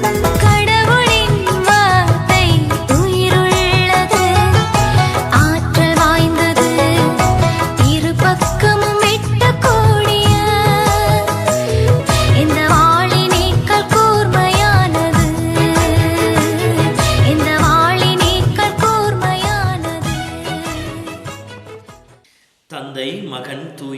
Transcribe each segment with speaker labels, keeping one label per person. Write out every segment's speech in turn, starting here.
Speaker 1: Bye.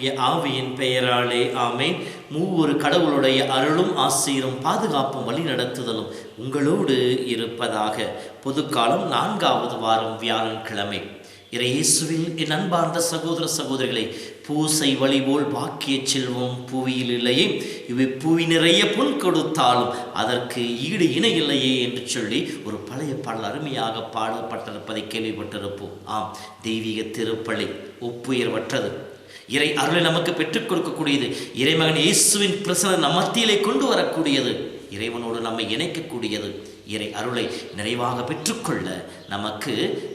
Speaker 1: தூய ஆவியின் பெயராலே ஆமே மூவொரு கடவுளுடைய அருளும் ஆசீரும் பாதுகாப்பும் வழி நடத்துதலும் உங்களோடு இருப்பதாக. பொதுக்காலம் நான்காவது வாரம் வியாழக்கிழமை இறையேசுவில் என் அன்பார்ந்த சகோதர சகோதரிகளை பூசை வழிபோல் பாக்கிய செல்வம் புவியில் இல்லையே. இவை புவி நிறைய பொன் கொடுத்தாலும் அதற்கு ஈடு இணை இல்லையே என்று சொல்லி ஒரு பழைய பாடல் அருமையாக பாடப்பட்டிருப்பதை கேள்விப்பட்டிருப்போம். ஆம் தெய்வீக திருப்பலி ஒப்புயர்வற்றது. இறை அருளை நமக்கு பெற்றுக் கொடுக்கக்கூடியது. இறைமகன் இயேசுவின் பிரசன நமத்தியிலே கொண்டு வரக்கூடியது. இறைவனோடு நம்மை இணைக்கக்கூடியது. இறை அருளை நிறைவாக பெற்றுக்கொள்ள நமக்கு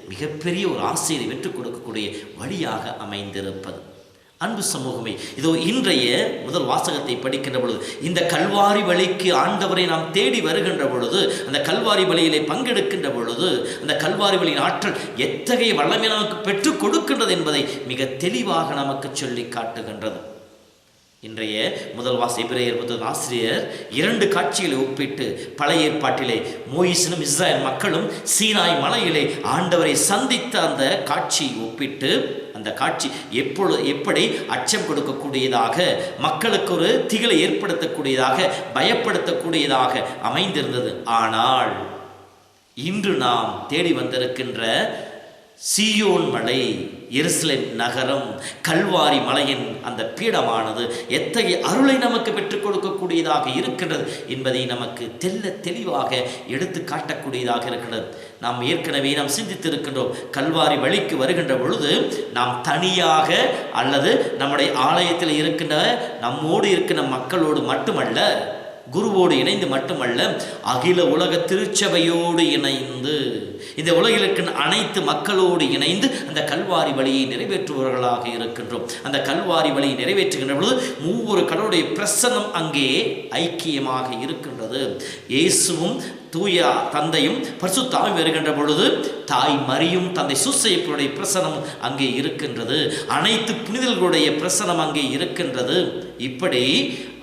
Speaker 1: மிகப்பெரிய ஒரு ஆசையை பெற்றுக் கொடுக்கக்கூடிய வழியாக அமைந்திருப்பது. அன்பு சமூகமே. இதோ இன்றைய முதல் வாசகத்தை படிக்கின்ற பொழுது இந்த கல்வாரி வழிக்கு ஆண்டவரை நாம் தேடி வருகின்ற பொழுது அந்த கல்வாரி வழியிலே பங்கெடுக்கின்ற பொழுது அந்த கல்வாரி வழியின் ஆற்றல் எத்தகைய வல்லமை நமக்கு பெற்றுக் கொடுக்கின்றது என்பதை மிக தெளிவாக நமக்கு சொல்லி காட்டுகின்றது. இன்றைய முதல் வாசி எபிரேயர் புத்தக ஆசிரியர் இரண்டு காட்சிகளை ஒப்பிட்டு பழைய ஏற்பாட்டிலே மோயிசனும் இஸ்ராயல் மக்களும் சீனாய் மலையிலே ஆண்டவரை சந்தித்த அந்த காட்சியை ஒப்பிட்டு அந்த காட்சி எப்பொழுது எப்படி அச்சம் கொடுக்கக்கூடியதாக மக்களுக்கு ஒரு திகளை ஏற்படுத்தக்கூடியதாக பயப்படுத்தக்கூடியதாக அமைந்திருந்தது. ஆனால் இன்று நாம் தேடி வந்திருக்கின்ற சீயோன் மலை எருசலேம் நகரம் கல்வாரி மலையின் அந்த பீடமானது எத்தகைய அருளை நமக்கு பெற்றுக் கொடுக்கக்கூடியதாக இருக்கின்றது என்பதை நமக்கு தெல்ல தெளிவாக எடுத்து காட்டக்கூடியதாக இருக்கிறது. நாம் ஏற்கனவே நாம் சிந்தித்திருக்கின்றோம். கல்வாரி வழிக்கு வருகின்ற பொழுது நாம் தனியாக அல்லது நம்முடைய ஆலயத்தில் இருக்கின்ற நம்மோடு இருக்கின்ற மக்களோடு மட்டுமல்ல குருவோடு இணைந்து மட்டுமல்ல அகில உலக திருச்சபையோடு இணைந்து இந்த உலகில் இருக்கின்ற அனைத்து மக்களோடு இணைந்து அந்த கல்வாரி வழியை நிறைவேற்றுபவர்களாக இருக்கின்றோம். அந்த கல்வாரி வழியை நிறைவேற்றுகின்ற பொழுது மூவொரு கடவுளுடைய பிரசன்னம் அங்கே ஐக்கியமாக இருக்கின்றது. இயேசுவும் தூய தந்தையும் பரிசுத்தாவும் வருகின்ற பொழுது தாய் மரியும் தந்தை சுசையப்பனுடைய பிரசனம் அங்கே இருக்கின்றது. அனைத்து புனிதர்களுடைய பிரசனம் அங்கே இருக்கின்றது. இப்படி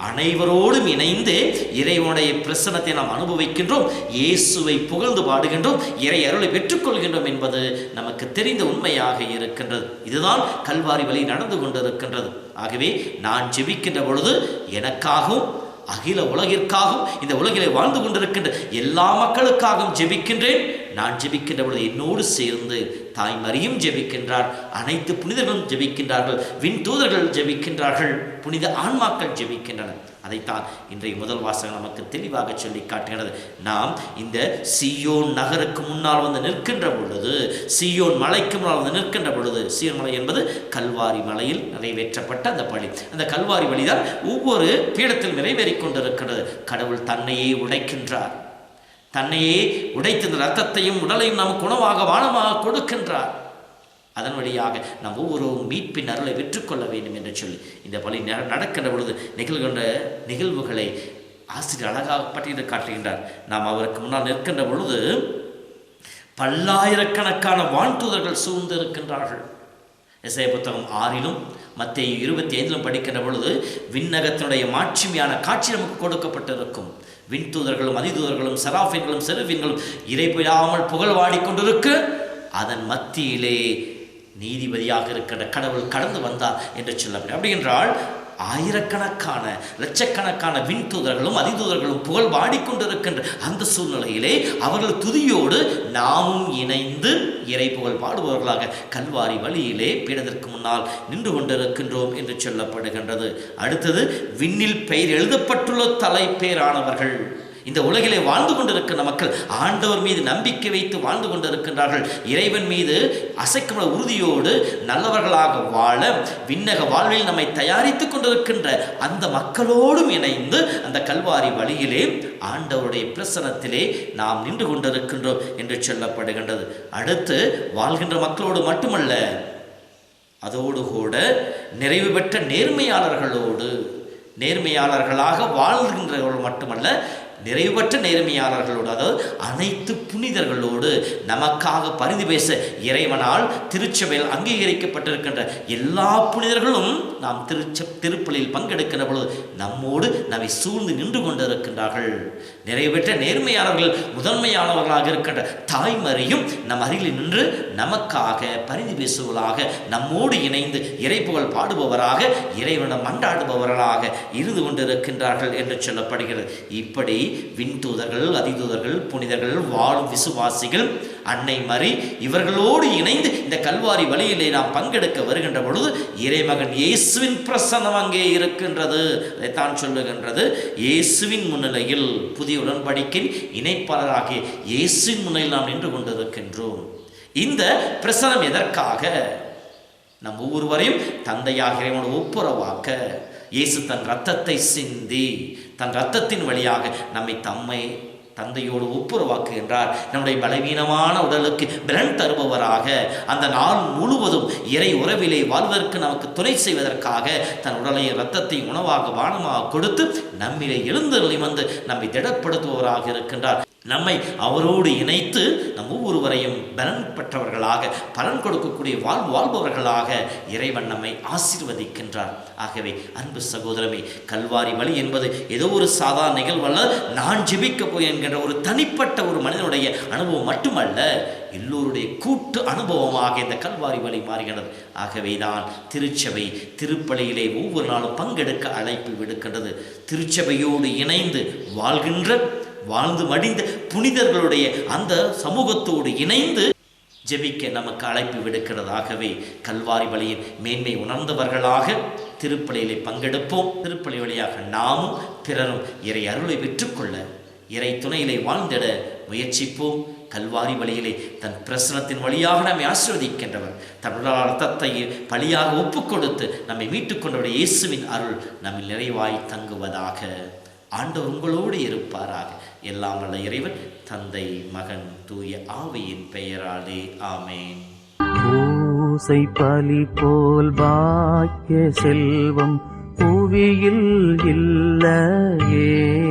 Speaker 1: அனைவரோடும் இணைந்து இறைவனுடைய பிரசனத்தை நாம் அனுபவிக்கின்றோம் இயேசுவை புகழ்ந்து பாடுகின்றோம் இறை அருளை பெற்றுக்கொள்கின்றோம் என்பது நமக்கு தெரிந்த உண்மையாக இருக்கின்றது. இதுதான் கல்வாரி வழி நடந்து கொண்டிருக்கின்றது. ஆகவே நான் ஜெபிக்கின்ற பொழுது எனக்காகவும் அகில உலகிற்காகவும் இந்த உலகிலே வாழ்ந்து கொண்டிருக்கின்ற எல்லா மக்களுக்காகவும் ஜெபிக்கின்றேன். நான் ஜெபிக்கின்ற பொழுது என்னோடு சேர்ந்து தாய் மரியும் ஜெபிக்கின்றார் அனைத்து புனிதர்களும் ஜெபிக்கின்றார்கள் விண் தூதர்கள் ஜெபிக்கின்றார்கள் புனித ஆன்மாக்கள் ஜெபிக்கின்றனர். அதைத்தான் இன்றைய முதல் வாசகம் நமக்கு தெளிவாக சொல்லி காட்டுகிறது. நாம் இந்த சியோன் நகருக்கு முன்னால் வந்து நிற்கின்ற பொழுது சியோன் மலைக்கு முன்னால் வந்து நிற்கின்ற பொழுது சியோன் மலை என்பது கல்வாரி மலையில் நிறைவேற்றப்பட்ட அந்த பழி. அந்த கல்வாரி வழிதான் ஒவ்வொரு பீடத்தில் நிறைவேறிக் கொண்டிருக்கிறது. கடவுள் தன்னையே உடைக்கின்றார். தன்னையே உடைத்து இந்த ரத்தத்தையும் உடலையும் நமக்கு உணவாக வானமாக கொடுக்கின்றார். அதன் வழியாக நாம் ஒவ்வொருவரும் மீட்பின் அருளை பெற்றுக்கொள்ள வேண்டும் என்று சொல்லி இந்த பலி நடக்கின்ற பொழுது நிகழ்கின்ற நிகழ்வுகளை ஆசிரியர் அழகாக பட்டியலை காட்டுகின்றார். நாம் அவருக்கு முன்னால் நிற்கின்ற பொழுது பல்லாயிரக்கணக்கான வான்தூதர்கள் சூழ்ந்து இருக்கின்றார்கள் இசைய புத்தகம் ஆறிலும் மத்திய இருபத்தி ஐந்திலும் படிக்கின்ற பொழுது விண்ணகத்தினுடைய மாட்சிமையான காட்சி நமக்கு கொடுக்கப்பட்டிருக்கும். விண்தூதர்களும் அதிதூதர்களும் சராஃபின்களும் செருவின்களும் இறைப்பிடாமல் புகழ் வாடிக்கொண்டிருக்கு. அதன் மத்தியிலே நீதிபதியாக இருக்கின்ற கடவுள் கடந்து வந்தார் என்று சொல்லப்படும். அப்படி என்றால் ஆயிரக்கணக்கான லட்சக்கணக்கான விண்தூதர்களும் அதிதூதர்களும் புகழ் பாடிக்கொண்டிருக்கின்ற அந்த சூழ்நிலையிலே அவர்கள் துதியோடு நாமும் இணைந்து இறை புகழ் பாடுபவர்களாக கல்வாரி வழியிலே பீடத்திற்கு முன்னால் நின்று கொண்டிருக்கின்றோம் என்று சொல்லப்படுகின்றது. அடுத்தது விண்ணில் பெயர் எழுதப்பட்டுள்ள தலைப்பேரானவர்கள் இந்த உலகிலே வாழ்ந்து கொண்டிருக்கின்ற மக்கள் ஆண்டவர் மீது நம்பிக்கை வைத்து வாழ்ந்து கொண்டிருக்கின்றார்கள். இறைவன் மீது அசைக்கும் உறுதியோடு நல்லவர்களாக வாழ விண்ணக வாழ்வில் நம்மை தயாரித்துக் கொண்டிருக்கின்ற அந்த மக்களோடும் இணைந்து அந்த கல்வாரி வழியிலே ஆண்டவருடைய பிரசனத்திலே நாம் நின்று கொண்டிருக்கின்றோம் என்று சொல்லப்படுகின்றது. அடுத்து வாழ்கின்ற மக்களோடு மட்டுமல்ல அதோடு கூட நிறைவு பெற்ற நேர்மையாளர்களோடு நேர்மையாளர்களாக வாழ்கின்றவர்கள் மட்டுமல்ல நிறைவற்ற நேர்மையாளர்களோடு அதாவது அனைத்து புனிதர்களோடு நமக்காக பரிந்து பேச இறைவனால் திருச்சபையில் அங்கீகரிக்கப்பட்டிருக்கின்ற எல்லா புனிதர்களும் நாம் திருச்ச திருப்பலியில் பங்கெடுக்கின்ற பொழுது நம்மோடு நம்மை சூழ்ந்து நின்று கொண்டிருக்கின்றார்கள். நிறைவேற்ற நேர்மையாளர்கள் முதன்மையானவர்களாக இருக்கின்ற தாய்மறியும் நம் அருகில் நின்று நமக்காக பரிந்து பேசுவதாக நம்மோடு இணைந்து இறைப்புகழ் பாடுபவராக இறைவனம் மண்டாடுபவர்களாக இருந்து கொண்டிருக்கின்றார்கள் என்று சொல்லப்படுகிறது. இப்படி விண்தூதர்கள் அதிதூதர்கள் புனிதர்கள் வாழும் விசுவாசிகள் அன்னை மறி இவர்களோடு இணைந்து இந்த கல்வாரி வழியிலே நாம் பங்கெடுக்க வருகின்ற பொழுது இறைமகன் இயேசுவின் பிரசன்னம் அங்கே இருக்கின்றது. அதைத்தான் சொல்லுகின்றது. இயேசுவின் முன்னிலையில் புதிய உடன்படிக்கின் இணைப்பாளராகிய இயேசுவின் முன்னிலையில் நாம் நின்று கொண்டிருக்கின்றோம். இந்த பிரசனம் எதற்காக? நம் ஒவ்வொருவரையும் தந்தையாகிறவனோடு ஒப்புரவாக்க இயேசு தன் ரத்தத்தை சிந்தி தன் ரத்தத்தின் வழியாக நம்மை தம்மை தந்தையோடு ஒப்புரவாக்குகின்றார். நம்முடைய பலவீனமான உடலுக்கு பிரன் தருபவராக அந்த நாள் முழுவதும் இறை உறவிலே வாழ்வதற்கு நமக்கு துணை செய்வதற்காக தன் உடலையும் ரத்தத்தை உணவாக வானமாக கொடுத்து நம்மிலே எழுந்தருளி வந்து நம்மை திடப்படுத்துபவராக இருக்கின்றார். நம்மை அவரோடு இணைத்து நம் ஒவ்வொருவரையும் பலன் பெற்றவர்களாக பலன் கொடுக்கக்கூடிய வாழ் வாழ்பவர்களாக இறைவன் நம்மை ஆசீர்வதிக்கின்றார். ஆகவே அன்பு சகோதரமே கல்வாரி வழி என்பது ஏதோ ஒரு சாதாரண நிகழ்வல்ல நான் ஜெபிக்க போய் என்கின்ற ஒரு தனிப்பட்ட ஒரு மனிதனுடைய அனுபவம் மட்டுமல்ல எல்லோருடைய கூட்டு அனுபவமாக இந்த கல்வாரி வழி மாறுகிறது ஆகவே தான் திருச்சபை திருப்பலியிலே ஒவ்வொரு நாளும் பங்கெடுக்க அழைப்பு விடுக்கின்றது. திருச்சபையோடு இணைந்து வாழ்கின்ற வாழ்ந்து மடிந்த புனிதர்களுடைய அந்த சமூகத்தோடு இணைந்து ஜெபிக்க நமக்கு அழைப்பு விடுக்கிறதாகவே கல்வாரி வழியின் மேன்மை உணர்ந்தவர்களாக திருப்பலியிலே பங்கெடுப்போம். திருப்பலி வழியாக நாமும் பிறரும் இறை அருளை பெற்றுக்கொள்ள இறை துணையிலே வாழ்ந்திட முயற்சிப்போம். கல்வாரி வழியிலே தன் பிரசனத்தின் வழியாக நம்மை ஆசிர்வதிக்கின்றவர். தன்னுடைய அர்த்தத்தை பலியாக ஒப்புக்கொடுத்து நம்மை மீட்டுக் கொண்டவருடைய இயேசுவின் அருள் நம்மில் நிறைவாய் தங்குவதாக. ஆண்டவர் உங்களோடு இருப்பாராக. எல்லாம் வல்ல இறைவன் தந்தை மகன் தூய ஆவியின் பெயராலே. ஆமேன்.
Speaker 2: பூசை பலி போல் பாக்கிய செல்வம் புவியில் இல்லையே.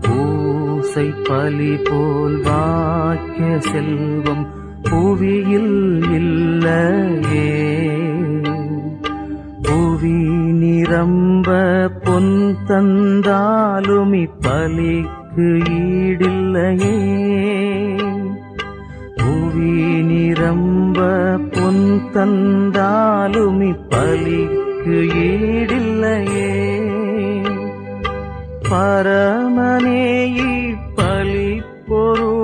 Speaker 2: பூசை பலி போல் பாக்கிய செல்வம் புவியில் இல்லையே. புவி நிரம்ப பொன் தந்தாலும் இப்பலிக்கு ஈடில்லையே. புவி நிரம்ப பொன் தந்தாலும் இப்பலிக்கு ஈடில்லையே. பரமனே இப்பலி பொருள்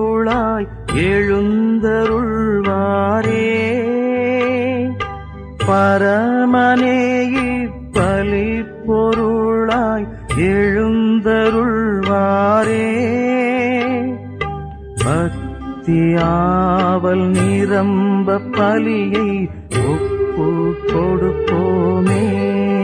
Speaker 2: பொருளாய் எழுந்தருள்வாரே. பக்தியாவல் நிரம்ப பலியை ஒப்பு கொடுப்போமே.